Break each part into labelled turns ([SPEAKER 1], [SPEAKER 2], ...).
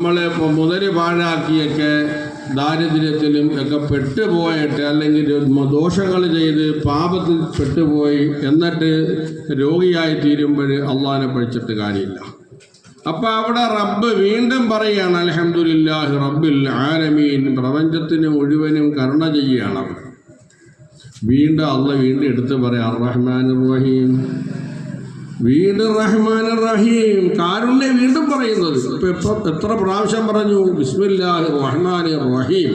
[SPEAKER 1] നമ്മളെ ഇപ്പോൾ പാഴാക്കിയൊക്കെ ദാരിദ്ര്യത്തിലും ഒക്കെ പെട്ടുപോയിട്ട് അല്ലെങ്കിൽ ദോഷങ്ങൾ ചെയ്ത് പാപത്തിൽ പെട്ടുപോയി എന്നിട്ട് രോഗിയായി തീരുമ്പോൾ അള്ളാഹിനെ പഠിച്ചിട്ട് കാര്യമില്ല. അപ്പം അവിടെ റബ്ബ് വീണ്ടും പറയുകയാണ് അലഹമുല്ലാഹി റബ്ബിൽ ആലമീൻ. പ്രപഞ്ചത്തിന് മുഴുവനും കരുണ ചെയ്യുകയാണ് വീണ്ടും അള്ള വീണ്ടും എടുത്ത് പറയാം റഹ്മാൻ റഹീം വീണ്ടും റഹ്മാൻ റഹീം. കാരുണ്യ വീണ്ടും പറയുന്നത്. ഇപ്പൊ എപ്പൊ എത്ര പ്രാവശ്യം പറഞ്ഞു? ബിസ്മില്ലാഹി റഹ്മാൻ റഹീം.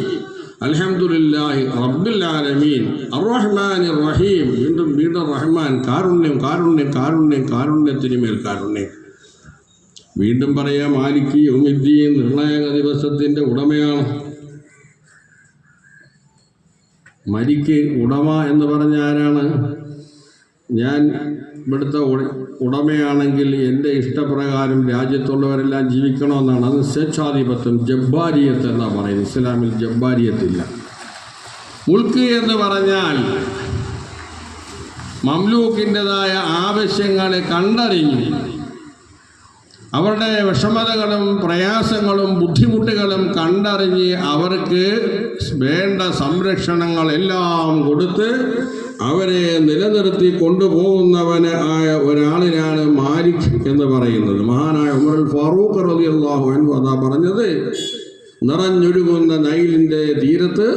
[SPEAKER 1] അലഹമുല്ലാഹി റബ്ബിൽ ആലമീൻ അർറഹ്മാൻ റഹീം. വീണ്ടും വീണ്ടും റഹ്മാൻ. കാരുണ്യം കാരുണ്യം കാരുണ്യം കാരുണ്യത്തിന് മേൽ കാരുണ്യം. വീണ്ടും പറയാം മാലിക്കി യൗമിദ്ദീൻ നിർണായക ദിവസത്തിന്റെ ഉടമയാണ്. മരിക്ക് ഉടമ എന്ന് പറഞ്ഞ ആരാണ്? ഞാൻ ഇവിടുത്തെ ഉടമയാണെങ്കിൽ എന്റെ ഇഷ്ടപ്രകാരം രാജ്യത്തുള്ളവരെല്ലാം ജീവിക്കണമെന്നാണ്. അത് സ്വേച്ഛാധിപത്യം ജബ്ബാരിയത്ത് എന്നാണ് പറയുന്നത്. ഇസ്ലാമിൽ ജബ്ബാരിയത്തില്ല. മുൾക്ക് എന്ന് പറഞ്ഞാൽ മംലൂക്കിന്റെതായ ആവശ്യങ്ങളെ കണ്ടറിഞ്ഞു അവരുടെ വിഷമതകളും പ്രയാസങ്ങളും ബുദ്ധിമുട്ടുകളും കണ്ടറിഞ്ഞ് അവർക്ക് വേണ്ട സംരക്ഷണങ്ങളെല്ലാം കൊടുത്ത് അവരെ നിലനിർത്തി കൊണ്ടുപോകുന്നവന് ആയ ഒരാളിനാണ് മാലിക് എന്ന് പറയുന്നത്. മഹാനായ ഉമർ ഫാറൂഖ് റളിയല്ലാഹു അൻഹു അതാ പറഞ്ഞത് നിറഞ്ഞൊഴുകുന്ന നൈലിന്റെ തീരത്ത്